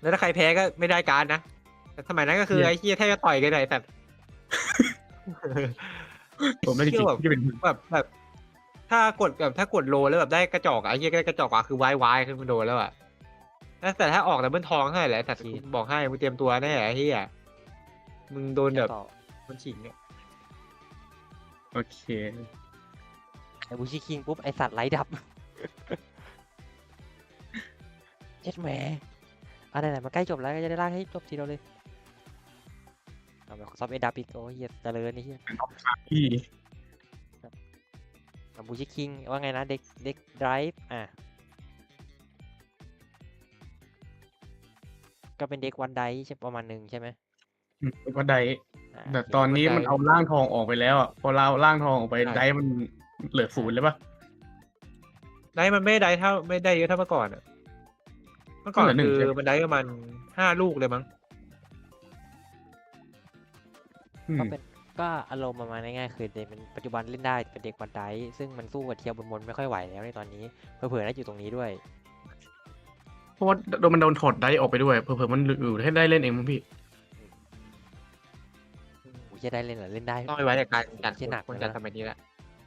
แล้วถ้าใครแพ้ก็ไม่ได้การดนะ แต่สมัยนั้นก็คือ เนี่ย ไอ้เหี้ยแทบจะต่อยกันเลยแต่ ผมไม่ได้จริงเชื่อแบบที่เป็นแบบแบบ ถ้ากดแบบถ้ากดโลแล้วแบบได้กระจอกอะไอ้เหี้ยได้กระจอกอะคือวายวายคือมันโดนแล้วอะแล้วแต่ถ้าออกดับเบิลทองเท่าไหร่แหละแต่กูบอกให้มึงเตรียมตัวแน่ไอ้เหี้ยมึงโดนแบบต่อมันฉิงเนี่ยโอเค ไอ้บูชิคิงปุ๊บ ไอสัตว์ไล่ดับ เจ็ดแหม อันไหนๆมาใกล้จบแล้วก็จะได้ลากให้จบทีเดียวเลยเอาไปซอฟเอดับอีกโอ้ยเหี้ยเจริญนี่เฮียพี่เอาบูชิคิงว่าไงนะเด็กเด็กไดรฟ์อะก็เป็นเด็กวันไดใช่ประมาณหนึ่งใช่ไหมก็ได้อ่าแต่โอเคตอนนี้มันเอาร่างทองออกไปแล้วอะพอเราร่างทองออกไปได้มันเหลือศูนย์เลยปะได้มันไม่ได้เท่าไม่ได้เยอะเท่าเมื่อก่อนอะเมื่อก่อนเหลือหนึ่งคือใช่ไหมมันได้ประมาณห้าลูกเลยมั้งอืก็มเป็นก็อารมณ์ประมาณง่ายๆคือเด็กมันปัจจุบันเล่นได้เป็นเด็กวันไดซึ่งมันสู้กับเทียบบนบนๆไม่ค่อยไหวแล้วในตอนนี้เผื่อๆได้อยู่ตรงนี้ด้วย เพราะว่าโดนมันโดนถอดได้ออกไปด้วยเผื่อๆมันอยู่ให้ได้เล่นเองมั้งพี่กูจะได้เล่นเหรอเล่นได้ต้องไปไว้ในการจัดที่หนักคนเลยจัดนะสมัยนี้แหละ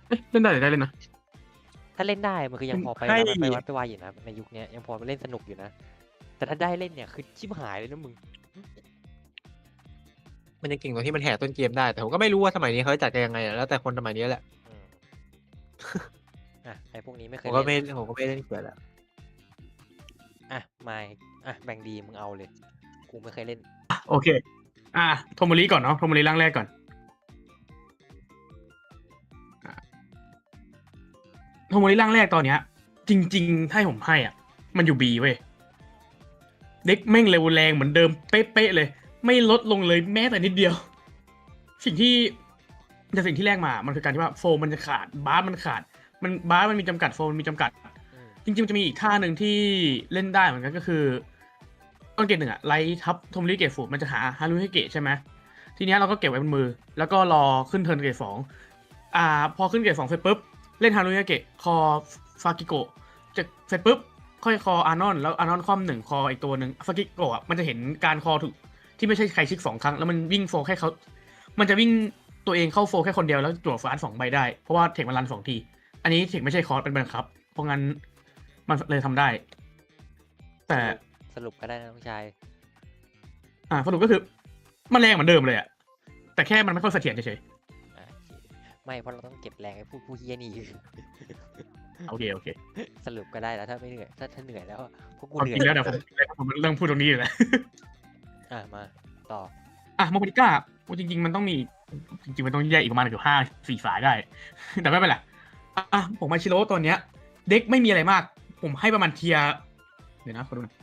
เอ๊ะเล่นได้หรือได้เล่นนะ ถ้าเล่นได้มันคือยังพอไปให้นะไปวัดไปวายอยู่นะในยุคเนี้ยยังพอเล่นสนุกอยู่นะ แต่ถ้าได้เล่นเนี่ยคือชิบหายเลยนะมึง มันยังเก่งตรงที่มันแหกต้นเกมได้ แต่ผมก็ไม่รู้ว่าสมัยนี้เขาจัดกันยังไงอะแล้วแต่คนสมัยนี้แหละอืมอะไอพวกนี้ไม่เคผยมก็เล่นไม่ผมก็ไม่เล่นเกิดแล้วอะไม่อะแบ่งดีมึงเอาเลย กูไม่เคยเล่น โอเค อะโทโมริก่อนเนาะโทโมริร่างแรกก่อน โทโมริร่างแรกตอนเนี้ย จริงๆ ถ้าให้ผมให้อะ มันอยู่บีเว้ย เด็กแม่งเร็วแรงเหมือนเดิมเป๊ะๆเลย ไม่ลดลงเลยแม้แต่นิดเดียว สิ่งที่แต่สิ่งที่แรกมา มันคือการที่ว่าโฟมมันจะขาด บาสมันขาด มันบาสมันมีจำกัดโฟมมันมีจำกัดอืมจริงๆมันจะมีอีกท่าหนึ่งที่เล่นได้เหมือนกันก็คือต้นเกตหนึ่งอะไลท์ทับโทมริเกตฟูดมันจะหาฮารุฮิเกตใช่ไหมทีเนี้ยเราก็เก็บไว้บนมือ แล้วก็รอขึ้นเทิร์นเกตสองอ่า พอขึ้นเกตสองเสร็จปุ๊บ เล่นฮารุฮิเกตคอฟากิโกะจะเสร็จปุ๊บค่อยคออานอนแล้วอานอนคอมหนึ่งคออีกตัวหนึ่งฟากิโกะมันจะเห็นการคอถูกที่ไม่ใช่ใครชิกสองครั้งแล้วมันวิ่งโฟแค่เขา มันจะวิ่งตัวเองเข้าโฟแค่คนเดียวแล้วจั่วฟาสสองใบได้ เพราะว่าเทคมันรันสองที อันนี้เทคไม่ใช่คอร์สเป็นบังคับ เพราะงั้นมันเลยทำได้ แต่สรุปก็ได้นะน้องชาย อ่าสรุปก็คือ มันแรงเหมือนเดิมเลยอะแต่แค่มันไม่ค่อยเสถียรเฉยอะโอเค ไม่เพราะเราต้องเก็บแรงไอ้ผู้ผู้เฮียนี่ๆโอเคโอเค สรุปก็ได้แล้วถ้าไม่เหนื่อยถ้าถ้าเหนื่อยแล้วพวกกูความเหนื่จอยริงแล้วเดี๋ยวผมผมเริ่มพูดตรงนี้อยู่แล้วอะมาต่ออะโมบิลิก้าจริงๆมันต้องมีจริงๆมันต้องแยกอีกประมาณเกือบห้าสี่สายได้ แต่ไม่เป็นไรอะผมมาชิโร่ตัวเนี้ย เด็กไม่มีอะไรมาก ผมให้ประมาณเทียร์เดี๋ยวนะขอดูหน่อย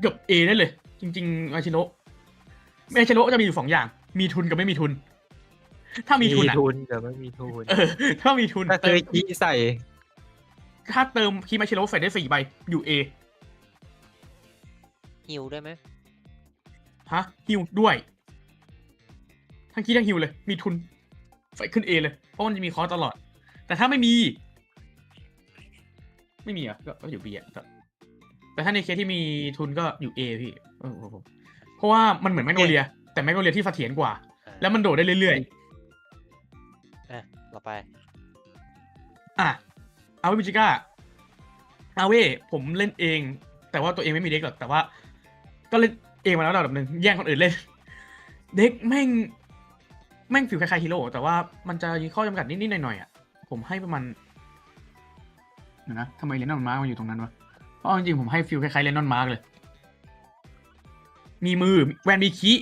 เกือบเอได้เลย จริง ๆ มาชิโร่มาชิโร่จะมีอยู่สองอย่าง มีทุนกับไม่มีทุน ถ้ามีทุนอะทุนแต่ไม่มีทุนเออถ้ามีทุนถ้าเคยขี้ใส่ ถ้าเติมคีมาชิโร่ใส่ได้สี่ใบอยู่เอฮิวด้วยไหมฮะฮิวด้วย ทั้งคีทั้งฮิวเลย มีทุนใส่ขึ้นเอเลย เพราะมันจะมีคอร์สตลอด แต่ถ้าไม่มี ไม่มีอะก็ก็อยู่บีอะแต่แต่ถ้าในเคสที่มีทุนก็อยู่เอพี่เออผมเพราะว่ามันเหมือนแมกโนเลีย แต่แมกโนเลียที่เสถียรกว่าอะแล้วมันโดดได้เรื่อยอะ ต่อไปๆอะอาเวบิจิก้าอาเวผมเล่นเอง แต่ว่าตัวเองไม่มีเด็กหรอกแต่ว่า ก็เล่นเองมาแล้วระดับหนึ่งแย่งคนอื่นเล่น เด็กแม่ง แม่งผิวคล้ายๆฮีโร่แต่ว่ามันจะมีข้อจำกัดนิดๆหน่อยๆอะผมให้ประมาณเดี๋ยวนะทำไมเลนนอนมาร์กมันอยู่ตรงนั้นวะเพราะเอาจริงๆผมให้ฟิลคล้ายๆเลนนอนมาร์กเลย มีมือแวนมีคี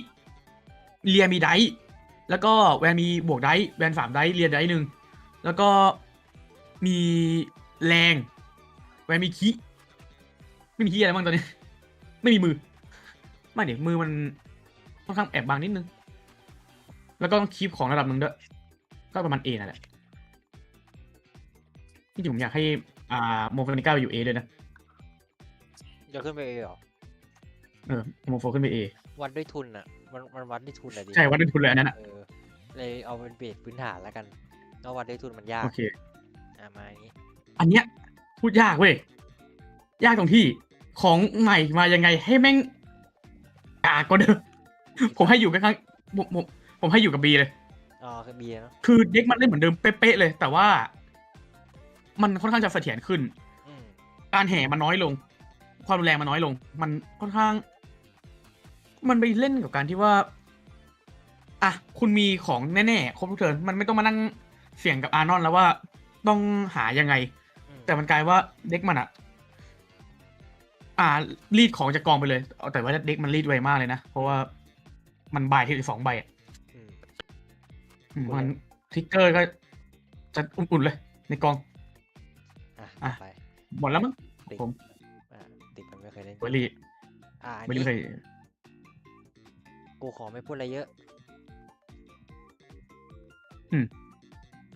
เลียมีไดส์ แล้วก็แวนมีบวกไดส์แวนสามไดส์เลียไดส์หนึ่งแล้วก็มีแรงแวนมีคีไม่มีคีอะไรบ้างตอนนี้ ไม่มีมือ ไม่เดี๋ยวมือมันค่อนข้างแอบบางนิดนึง แล้วก็ต้องคีบของระดับหนึ่งด้วย ก็ประมาณเอนั่นแหละที่จริงผมอยากให้อ่าโมฟานิก้าอยู่เอเลยนะจะขึ้นไปเอเหรอ เออโมโฟขึ้นไปเอวัดด้วยทุนอะ มันมันวัดด้วยทุนอะดิใช่วัดด้วยทุนเลยอันนั้นอะเออเลยเอาเป็นเบสพื้นฐานแล้วกันเอาวัดด้วยทุนมันยากโอเคอะมาอย่างนี้ อันเนี้ยพูดยากเว้ยยากตรงที่ของใหม่มายังไงให้แม่งกากกว่าเดิมผมให้อยู่ข้างๆผมผมผมให้อยู่กับบีเลยอ๋อคือบีเนาะคือเด็กมันเล่นเหมือนเดิมเป๊ะๆเลย แต่ว่า มันค่อนข้างจะเสถียรขึ้นอืมการแห่มันน้อยลง ความรุนแรงมันน้อยลง มันค่อนข้าง มันไปเล่นกับการที่ว่า อะ คุณมีของแน่ๆครบทุกเทิร์นมันไม่ต้องมานั่งเสี่ยงกับอาร์นอนแล้วว่าต้องหายังไงอืมแต่มันกลายว่าเด็กมันอะอ่ารีดของจากกองไปเลยเอาแต่ว่าเด็กมันรีดไวมากเลยนะ เพราะว่ามันบายที่สองใบอะอืมอืมมันทริกเกอร์ก็จะอุ่นๆเลย ในกอง อะอะต่อไปหมดแล้วมั้งติ๊กผมอะติ๊กมันไม่เคยเล่นเวลีอะอันไม่นี้รู้เคย กูขอไม่พูดอะไรเยอะอืม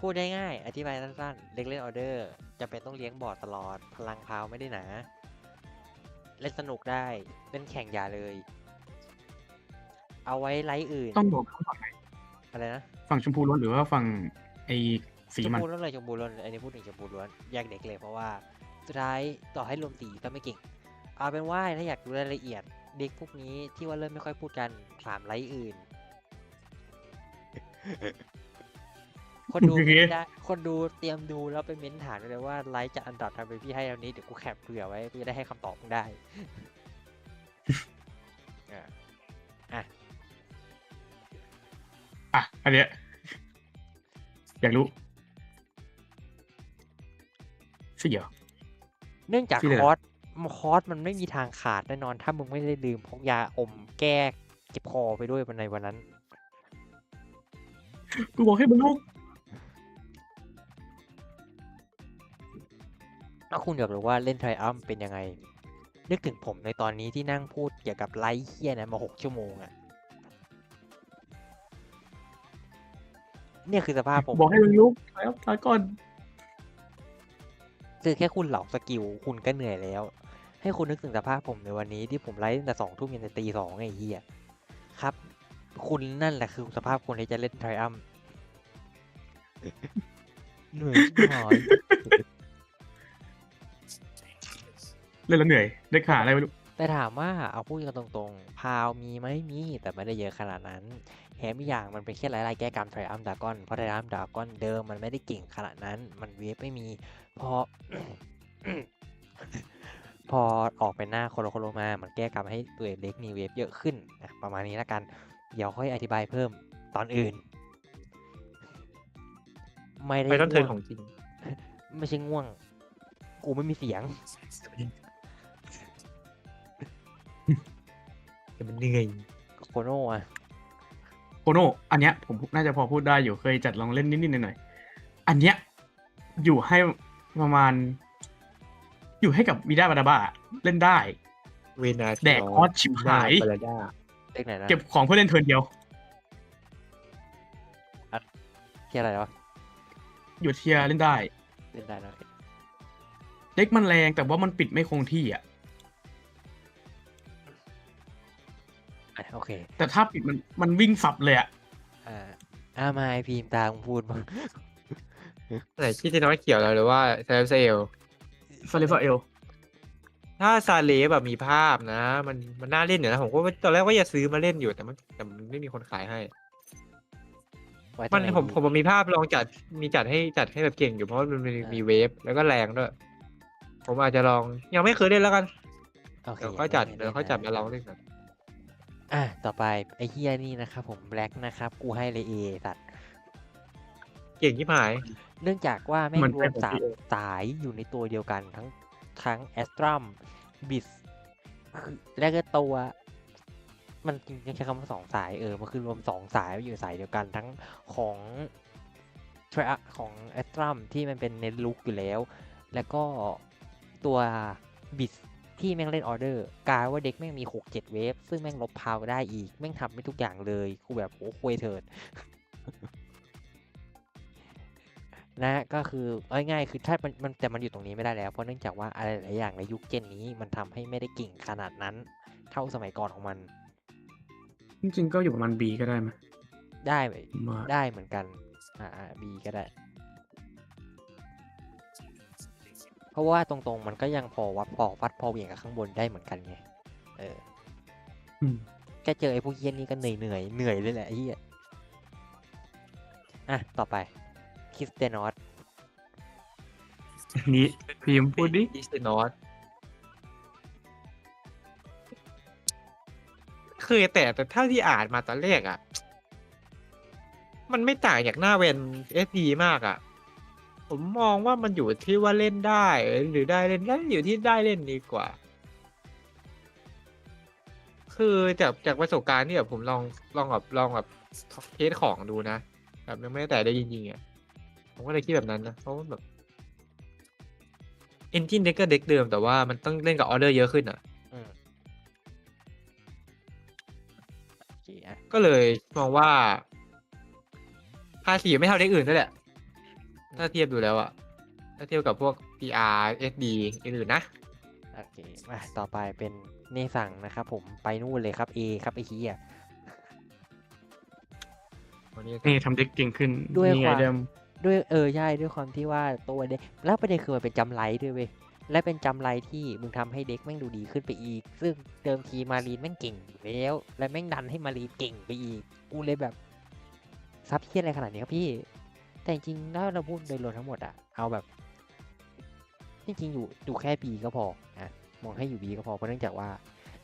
พูดได้ง่าย อธิบายสั้นๆ เล็กเล่นออเดอร์จะเป็นต้องเลี้ยงบอร์ดตลอด พลังพาวไม่ได้หนา เล่นสนุกได้ เล่นแข่งอย่าเลย เอาไว้ไลฟ์อื่น ต้องบอกฝั่งไหนอะไรนะฝั่งชมพูล้วนหรือว่าฝั่งไอ้สีชมมัน พูล้วนเลยชมพูล้วนอันนี้พูดถึงชมพูล้วนแยกเด็กเลยเพราะว่า สุดท้ายต่อให้รวมสีก็ไม่เก่ง เอาเป็นว่าถ้าอยากดูรายละเอียดเด็กพวกนี้ที่ว่าเริ่มไม่ค่อยพูดกันถามไลฟ์อื่น คนดูโอเคไม่ได้คนดูเตรียมดูแล้วไปเม้นถามเลยว่าไลฟ์จะอันดับทำไปพี่ให้เท่านี้เดี๋ยวกูแคปเผื่อไว้กูจะได้ให้คำตอบมึงได้อะอะอะอันเนี้ยอยากรู้สิเหรอเนื่องจากที่เหลือคอร์ส คอร์สมันไม่มีทางขาดแน่นอน ถ้ามึงไม่ได้ดื่มพกยาอมแก้เจ็บคอไปด้วยในวันนั้น กูบอกให้มึงลูกถ้าคุณอยากรู้ว่าเล่นไทรอัมเป็นยังไง นึกถึงผมในตอนนี้ที่นั่งพูดเกี่ยวกับไลฟ์เฮียนะมาหกชั่วโมงอะเนี่ยคือสภาพผม บอกให้มึงลูกแล้วตายก่อนคือแค่คุณเหล่าสกิลคุณก็เหนื่อยแล้ว ให้คุณนึกถึงสภาพผมในวันนี้ที่ผมไลฟ์ตั้งแต่สองทุ่มยันตีสองไอ้เหี้ยครับ คุณนั่นแหละคือสภาพคนที่จะเล่นไทรอัมเหนื่อยชิบหายเล่นแล้วเหนื่อย ได้ขาอะไรไม่รู้แต่ถามว่าเอาพูดกันตรงๆ พาวมีไหมมีแต่ไม่ได้เยอะขนาดนั้นแถมอีกอย่างมันเป็นแค่รายลายแก้กรรมไทรอัมดากอนเพราะไทรอัมดากอนเดิมมันไม่ได้เก่งขนาดนั้น มันเวฟไม่มีพอ พอออกเป็นหน้าโคโลโคโลมามันแก้กรรมให้ตัวเด็กมีเวฟเยอะขึ้นนะประมาณนี้แล้วกัน เดี๋ยวค่อยอธิบายเพิ่มตอนอื่น ไม่ได้ไปต้นเทิร์นง่วของจริง ไม่ใช่ง่วง กูไม่มีเสียงแต่มันเหนื่อยโคโน่อะโคโนอันเนี้ยผมน่าจะพอพูดได้อยู่เคยจัดลองเล่นนิดๆหน่อยๆอันเนี้ยอยู่ให้ประมาณ อยู่ให้กับวีด้าบาดาบาเล่นได้เวนาแดกออสชิบหายบาลาด้าเล็กไหนนะเก็บของเพื่อเล่นเทิร์นเดียวที่อะไรวะอยู่เทียร์เล่นได้ เล่นได้นะเด็กมันแรงแต่ว่ามันปิดไม่คงที่อะอะโอเค แต่ถ้าปิดมันมันวิ่งสับเลยอะอ่าอ่ามาไอพีมตามงพูดมาไหนที่จะน้อยเขียวแล้วหรือว่าเซลเซล ฟาเลฟาเอลถ้าซาเลฟแบบมีภาพนะ มันมันน่าเล่นอยู่นะผมก็ตอนแรกว่าจะซื้อมาเล่นอยู่แต่มันแต่มันไม่มีคนขายให้ ไว้ตรมังนไหผมดีผมมีภาพลองจัดมีจัดให้จัดให้แบบเก่งอยู่เพราะว่ามันมีอ่ามีมีเวฟแล้วก็แรงด้วย ผมอาจจะลองยังไม่เคยเล่นแล้วกันโอเคเดี๋ยวค่อยจัดไม่เดี๋ยวไม่ค่อยจัดไม่มาลองเล่นกัน อะต่อไปไอเฮียนี่นะครับผมแบล็กนะครับ กูให้เลยเอสัตว์ เก่งที่หาย เนื่องจากว่าแม่งมันรวเป็มนสาม PO สายอยู่ในตัวเดียวกันทั้งทั้งแอสตรัมบิสแล้วก็ตัว มันจริงๆใช้คำว่าสองสายเออ มันคือรวมสองสายไว้อยู่สายเดียวกันทั้งของทรของแอสตรัมที่มันเป็นเน้นลุกอยู่แล้ว แล้วก็ตัวบิสที่แม่งเล่นออเดอร์กลายว่าเด็กแม่งมีหกเจ็ดเวฟ ซึ่งแม่งลบพาวได้อีก แม่งทำไม่ทุกอย่างเลยกูแบบโอ้คุยเถิด นะก็คือเอาง่ายๆคือถ้ามันมันแต่มันอยู่ตรงนี้ไม่ได้แล้วเพราะเนื่องจากว่าอะไรหลายอย่างในยุคเจนนี้มันทำให้ไม่ได้เก่งขนาดนั้น เท่าสมัยก่อนของมัน จริงๆก็อยู่ประมาณบีก็ได้ไหมได้ไหมผมว่าได้เหมือนกันอ่าบีก็ได้ราะว่าตรงๆมันก็ยังพอวัดพอวัดพอเหวี่ยงกับข้างบนได้เหมือนกันไงเอออืมแค่เจอไอ้พวกเหี้ย็นนี่ก็เหนื่อยเหนื่อยเหนื่อยเลยแหละไอ้เหี้ยอะต่อไป คริสเตยนอสนี้พิมพ์พูดดิดิสนอตคือแต่แต่เท่าที่อ่านมาตอนแรกอะ มันไม่ต่างจากหน้าเวนเอสดีมากอะ ผมมองว่ามันอยู่ที่ว่าเล่นได้ หรือได้เล่นได้อยู่ที่ได้เล่นดีกว่า คือจากจากประสบการณ์ที่แบบผมลองลองแบบลองแบบเทสของดูนะ แบบยังไม่ได้แต่ได้จริงๆอะ ผมก็เลยคิดแบบนั้นนะเพราะว่าแบบเอนจินเด็กก็เด็กเดิมแต่ว่ามันต้องเล่นกับออเดอร์เยอะขึ้นอะอืมโอเคอะก็เลยมองว่าภาษีไม่เท่าเด็กอื่นนั่นแหละ ถ้าเทียบดูแล้วอะถ้าเทียบกับพวก PR SD อื่นๆนะ โอเคมาต่อไปเป็นเนสั่งนะครับผมไปนู่นเลยครับ A ครับไอ้เหี้ยวันนี้นี่ทำเด็กเก่งขึ้นด้วยนี่คไงวาม เดิม ด้วยเออใช่ด้วยความที่ว่าตัวเด็กแล้วประเด็นคือมันเป็นจำไรด้วยเว้ยและเป็นจำไรที่มึงทำให้เด็กแม่งดูดีขึ้นไปอีก ซึ่งเดิมทีมารีนแม่งเก่งอยู่แล้ว และแม่งดันให้มารีนเก่งไปอีก กูเลยแบบซับเทียอะไรขนาดนี้ครับพี่ แต่จริงๆถ้าเราพูดโดยรวมทั้งหมดอะเอาแบบจริงๆอยู่อยู่แค่บีก็พอนะมองให้อยู่บีก็พอเพราะเนื่องจากว่า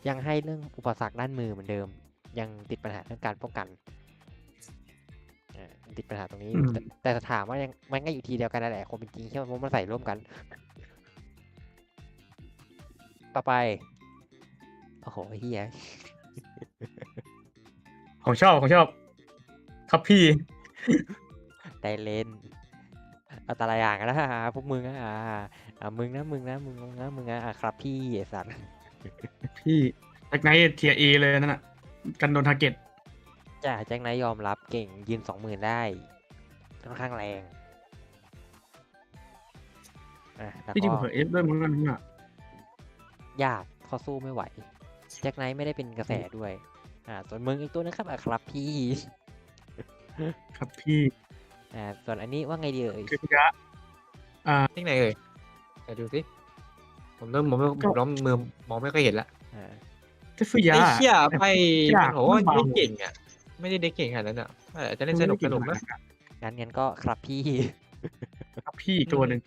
ยังให้เรื่องอุปสรรคด้านมือเหมือนเดิม ยังติดปัญหาเรื่องการป้องกัน ติดปัญหาตรงนี้อยู่แต่แต่ถามว่ายังมันก็อยู่ทีเดียวกันนั่นแหละคนเป็นจริงแค่ว่ามันใส่ร่วมกัน ต่อไป โอ้โหเฮียของชอบของชอบครับพี่ ได้เล่นเอาแต่ละอย่างกันนะพวกมึงอะอ่าอ่ามึงนะมึงนะมึงนะมึงนะอะครับพี่ไอ้สัตว์ พี่แจ็คไนท์เทียเอเลยนั่นน่ะ กันโดนทาร์เก็ต จ้าแจ็คไนท์ยอมรับเก่งยืนสองหมื่นได้ค่อนข้างแรงอะแล้วที่จริงก็ผมเผยเอฟด้วยมั้งนั่นน่ะยากเขาสู้ไม่ไหว แจ็คไนท์ไม่ได้เป็นกระแสด้วย อ่า ส่วนมึงอีกตัวนะครับอะครับพี่ ครับพี่อ่า ส่วนอันนี้ว่าไงดีเอ่ย คือยะอ่าที่ไหนเอ่ยไหนดูสิ ผมเริ่มมองไม่ผมล้อมมือมองไม่ค่อยเห็นละอ่าเทฟุยะ ไอ้เชี่ยไปอยากโอ้โหมันเบา ไม่เก่งอะ ไม่ได้เด็กเก่งขนาดนั้นอะอาจจะเล่นสนุกสนุกนะงั้นงั้นก็ครับพี่ครับพี่อีกตัวหนึ่ง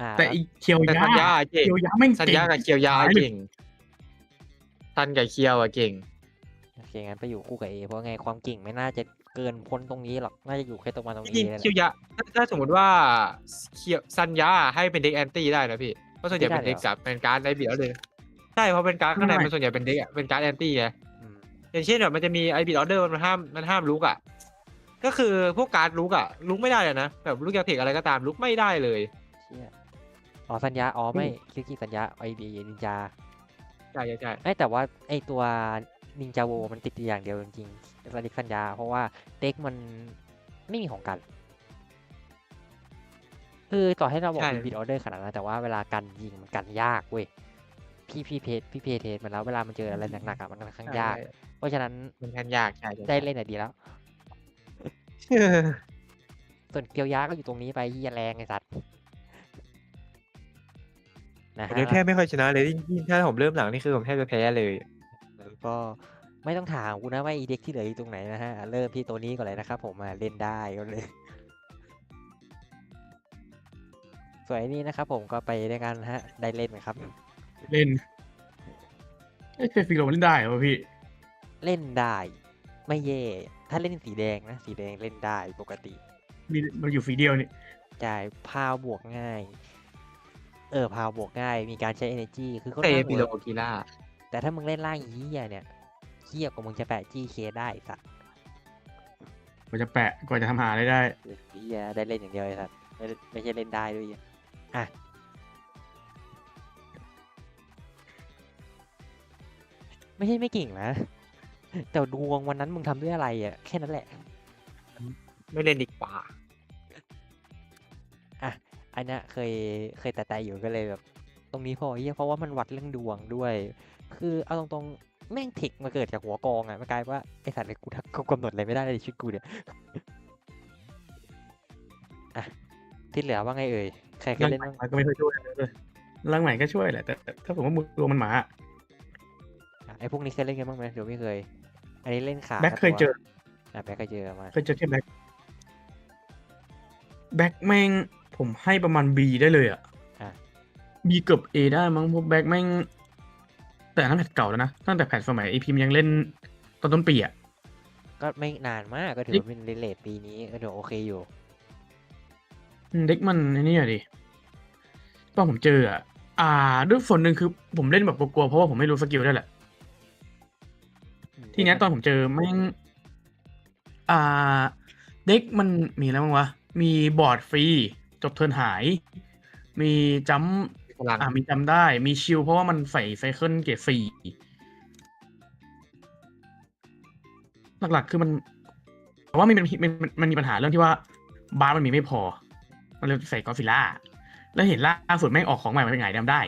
อ่าแต่อีเคียวแต่ยะสัญญาเก่งเคียวยะแม่งสัญเก่งญากับเคียวยาหายเลยเก่งทันกับเคียวอะเก่งโอเคงั้นไปอยู่คู่กับเอเพราะไงความเก่งไม่น่าจะเกินพ้นตรงนี้หรอกน่าจะอยู่แค่ตรงมาตรงจนี้ริงเลยๆเคียวยาถ้าถ้าสมมติว่าเคียวสัญญาให้เป็นเด็กแอนตี้ได้นะพี่เพราะส่วนใหญ่เป็นเด็กกับเป็นการดในบีแล้วเลยใช่เพราะเป็นการดข้างในมันส่วนใหญ่เป็นเด็กอะเป็นการดแอนตี้ไง อืมอย่างเช่นแบบมันจะมีไอบีออเดอร์มันห้ามมันห้ามลุกอะก็คือพวกการดลุกอะลุกไม่ได้เลยนะแบบลุกยาเทคอะไรก็ตามลุกไม่ได้เลยเชี่ยอ๋อสัญญาอ๋อไม่คิดกี่สัญญาไอดีนินจาใช่ใช่ใช่ไอยแต่ว่าไอตัวนินจาโวมันติดอยู่อย่างเดียวจริงๆสลิกสัญญา เพราะว่าเด็กมันไม่มีของกัน คือต่อให้เราบอกมีบิดออเดอร์ขนาดนั้นแต่ว่าเวลากันยิงมันกันยากเว้ยพี่พี่เพจพี่เพจเทสมันแล้วเวลามันเจออะไรหนักๆอะมันค่อนข้างยาก เพราะฉะนั้นมันแทนยากใช่ใช่ได้เล่นอะดีแล้ว ส่วนเกียวยาก็อยู่ตรงนี้ไปเฮียแรงไอ้สัตว์นะผมฮะยังแทบไม่ค่อยชนะเลยยิ่งถ้าผมเริ่มหลังนี่คือผมแทบจะแพ้เลย แล้วก็ไม่ต้องถามกูนะว่าอีเด็กที่เหลืออยู่ตรงไหนนะฮะเริ่มที่ตัวนี้ก่อนเลยนะครับผมมาเล่นได้ก็เลย ส่วนไอ้นี้นะครับผมก็ไปด้วยกันนะฮะได้เล่นไหมครับ เล่นไอ้เฟฟิโลเล่นได้เหรอวะพี่ เล่นได้ ไม่แย่ ถ้าเล่นสีแดงนะ สีแดงเล่นได้ปกติ มีมันอยู่ฝีเดียวนี่จ่ายพาวบวกง่าย เออพาวบวกง่าย มีการใช้ energy คือเขาเตเรียกปิโลว่ากีล่าแต่ถ้ามึงเล่นล่างเฮียเนี่ยเฮียกว่ามึงจะแปะจี้เคได้ไอ้สัตว์กว่าจะแปะกว่าจะทำหาอะไรได้เฮียได้เล่นอย่างเดียวไอ้สัตว์ไม่ได้ไม่ใช่เล่นได้ด้วยอะไม่ใช่ไม่เก่งนะ แต่ดวงวันนั้นมึงทำด้วยอะไรอะแค่นั้นแหละ ไม่เล่นดีกว่าอันเนี้ยเคยเคยแต่แต่อยู่ก็เลยแบบ ตรงนี้พอเฮียเพราะว่ามันวัดเรื่องดวงด้วย คือเอาตรงๆแม่งเทคมาเกิดจากหัวกองอะมันกลายว่าไอสัตว์เลยกูทักกูกำหนดอะไรไม่ได้เลยในชีวิตกูเนี่ยอะที่เหลือว่าไงเอ่ยใครเคยนั่งเล่นบ้างก็ไม่เคยช่วยเลยร่างใหม่ก็ช่วยแหละแต่แต่ถ้าผมว่ามือรวมมันหมาอะอะ ไอ้พวกนี้เคยเล่นกันบ้างไหมเดี๋ยวไม่เคย อันนี้เล่นขาแบ็คกับเคยเจอตัวอะแบ็คเคยเจอมาเคยเจอแค่แบ็คแบ็คแม่งผมให้ประมาณ B ได้เลยอะอะ B เกือบ A ได้มั้งเพราะแบ็คแม่ง แต่นั้นแพทเก่าแล้วนะ ตั้งแต่แพทสมัย AP มันยังเล่นตอนต้นปีอะก็ไม่นานมากก็ถือว่าเป็นเลทปีนี้ก็ถือว่าโอเคอยู่อืมเด็กมันไอ้นี่อะดิตอนผมเจออะอ่า ด้วยส่วนหนึ่งคือผมเล่นแบบกลัวๆเพราะว่าผมไม่รู้สกิลได้วยแหละ ทีเนี้ยตอนผมเจอแม่งอ่า เด็กมันมีอะไรบ้างวะ มีบอร์ดฟรี จบเทิร์นหาย มีจัมป์พลังอ่ามีจำได้ มีชิลเพราะว่ามันใส่ไซเคิลเกรดสี่หลักๆคือมันแต่ว่ามันเป็นมันมันมันมีปัญหาเรื่องที่ว่าบาร์มันมีไม่พอ มันเลยใส่กอซิล่า แล้วเห็นล่าสุดแม่งออกของใหม่มาเป็นไงดำได้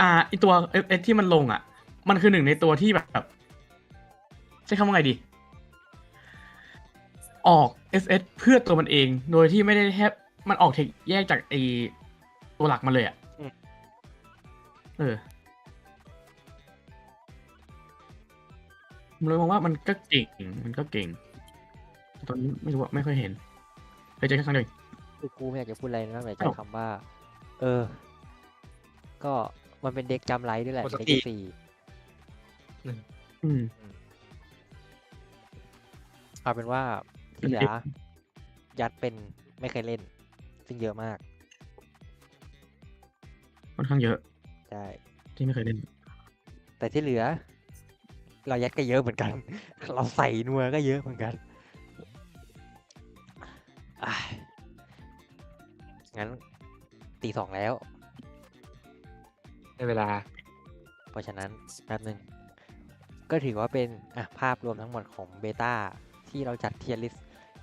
อ่าไอตัวเอเอที่มันลงอะ มันคือหนึ่งในตัวที่แบบใช้คำว่าไงดี ออก SS เพื่อตัวมันเอง โดยที่ไม่ได้แทบมันออกเทคแยกจากไอตัวหลักมาเลยอะอืมเออผมเลยมองว่ามันก็เก่ง มันก็เก่งแต่ตอนนี้ไม่รู้ว่าไม่ค่อยเห็นเคยเจอแค่ครั้งเดียวเองคือกูไม่อยากจะพูดอะไรนอกจากใช้อ้าวคำว่า เออ ก็มันเป็นเด็กจำไรด้วยแหละปกเด็กติสี่ อืม เอาเป็นว่าที่เหลือยัดเป็นไม่เคยเล่น ซึ่งเยอะมาก ค่อนข้างเยอะ ใช่ ที่ไม่เคยเล่น แต่ที่เหลือ เรายัดก็เยอะเหมือนกัน เราใส่นัวก็เยอะเหมือนกันอะงั้นตีสองแล้วในเวลา เพราะฉะนั้นแป๊บหนึ่ง ก็ถือว่าเป็นอะภาพรวมทั้งหมดของเบต้าที่เราจัดเทียร์ลิส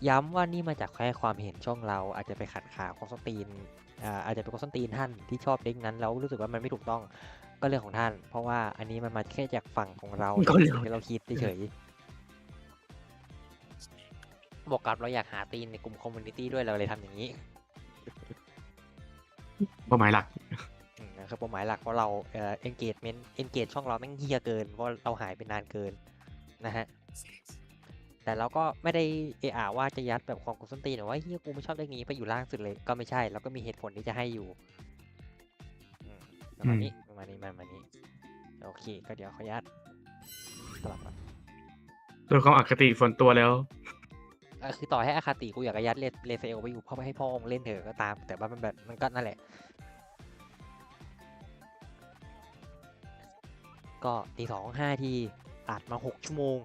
ย้ำว่านี่มาจากแค่ความเห็นช่องเราอาจจะไปขัดขาคอสตีนอ่าอาจจะเป็นคอสตีนท่านที่ชอบเด็กนั้นแล้วรู้สึกว่ามันไม่ถูกต้องก็เรื่องของท่าน เพราะว่าอันนี้มันมาแค่จากฝั่งของเราก็เรื่องที่เราคิดเฉยๆบอกกับเราอยากหาตีนในกลุ่มคอมมูนิตี้ด้วยเราเลยทำอย่างนี้เป้าหมายหลักอืมนะ ครับเป้าหมายหลักเพราะเราเอ่อ engagement engage ช่องเราแม่งเฮียเกินเพราะเราหายไปนานเกินนะฮะแต่เราก็ไม่ได้เอะอะว่าจะยัดแบบของกุศลตีนหรือว่าเฮียกูไม่ชอบเรื่องนี้ไปอยู่ล่างสุดเลยก็ไม่ใช่เราก็มีเหตุผลที่จะให้อยู่อืมประมาณนี้ประมาณนี้ประมาณนี้โอเค ก็เดี๋ยวขออนุญาตสลับก่อนโดยความอคติส่วนตัวแล้วเอ่อคือต่อให้อาคาติกูอยากจะยัดเลเลเซลไปอยู่พ่อให้พ่อมึงเล่นเถอะก็ตาม แต่ว่ามันแบบมันก็นั่นแหละ ก็ตีสองห้าทีอัดมาหกชั่วโมง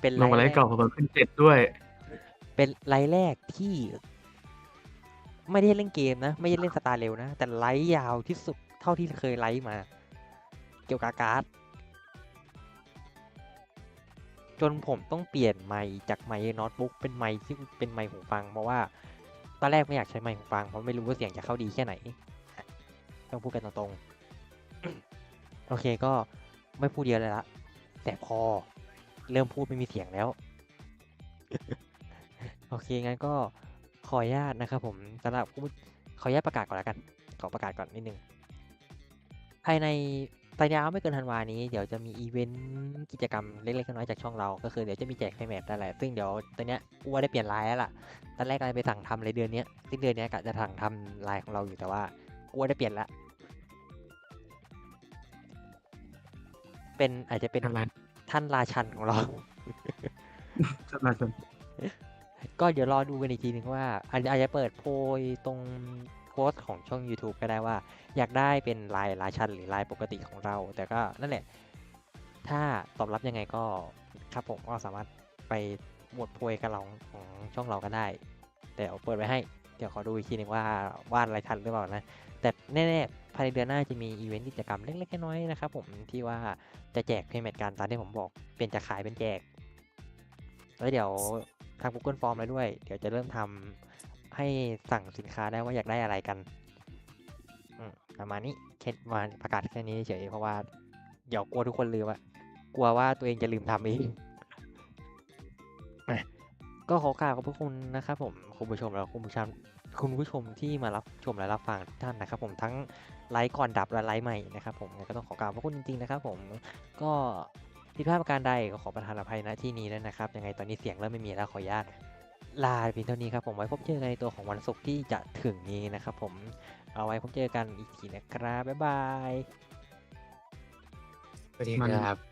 เป็นลงมาไลฟ์ฟ์เก่าผมขึ้นเจ็ดด้วย เป็นไลฟ์แรกที่ ไม่ได้เล่นเกมนะ ไม่ได้เล่นสตาร์เร็วนะ แต่ไลฟ์ยาวที่สุดเท่าที่เคยไลฟ์มา เกี่ยวกับการ์ดจนผมต้องเปลี่ยนไมค์จากไมค์โน้ตบุ๊กเป็นไมค์ที่เป็นไมค์หูฟัง เพราะว่าตอนแรกไม่อยากใช้ไมค์หูฟังเพราะไม่รู้ว่าเสียงจะเข้าดีแค่ไหน ต้องพูดกันตรงๆ โอเคก็ไม่พูดเยอะเลยละ แต่พอเริ่มพูดไม่มีเสียงแล้ว โอเคงั้นก็ขออนุญาตนะครับผมสำหรับผู้ขออนุญาตประกาศก่อนแล้วกัน ขอประกาศก่อนนิดนึง ภายในภายในไม่เกินธันวานี้เดี๋ยวจะมีอีเวนต์กิจกรรมเล็กๆน้อยๆจากช่องเรา ก็คือเดี๋ยวจะมีแจกไพแมทนั่นแหละซึ่งเดี๋ยวตอนเนี้ยกูว่าได้เปลี่ยนไลน์แล้วล่ะ ตอนแรกกำลังไปสั่งทำเลยเดือนนี้ยสิ้นเดือนนี้กะจะสั่งทำไลน์ของเราอยู่แต่ว่ากูว่าได้เปลี่ยนละ เป็นอาจจะเป็นอะไรท่านราชันของเราสำหรับผมก็เดี๋ยวรอดูกันอีกทีหนึ่งว่าอาจจะอาจจะเปิดโพยตรงโพสต์ของช่อง YouTube ก็ได้ว่า อยากได้เป็นลายราชันหรือลายปกติของเรา แต่ก็นั่นแหละ ถ้าตอบรับยังไงก็ครับผมก็สามารถไปโหวตโพยกับเราของช่องเราก็ได้ แต่เอาเปิดไว้ให้ เดี๋ยวขอดูอีกทีหนึ่งว่าวาดอะไรทันหรือเปล่านะ แต่แน่ๆภายในเดือนหน้าจะมีอีเวนต์กิจกรรมเล็กๆน้อยๆนะครับผมที่ว่าจะแจกเพย์เมนการตามที่ผมบอก เปลี่ยนจากขายเป็นแจก แล้วเดี๋ยวทาง Google Form แล้วด้วย เดี๋ยวจะเริ่มทำให้สั่งสินค้าได้ว่าอยากได้อะไรกันประมาณนี้แค่มาประกาศแค่นี้เฉยๆเพราะว่าเดี๋ยวกลัวทุกคนลืมอะกลัวว่าตัวเองจะลืมทำเองอะ ก็ขอกล่าวขอบพระคุณนะครับผมคุณผู้ชมและคุณผู้ชมคุณผู้ชมที่มารับชมและรับฟังทุกท่านนะครับ ผมทั้งไลฟ์ก่อนดับและไลฟ์ใหม่นะครับผมก็ต้องขอกราบขอบคุณจริงๆนะครับ ผมก็ผิดพลาดประการใดก็ขอประทานอภัยณที่นี้ด้วนะครับ ยังไงตอนนี้เสียงเริ่มไม่มีแล้วขออนุญาตลาเพียงเท่านี้ครับผมไว้พบเจอกันในตัวของวันศุกร์ที่จะถึงนี้นะครับ ผมเอาไว้พบเจอกันอีกทีนะครับบ๊ายบายสวัสดีครับ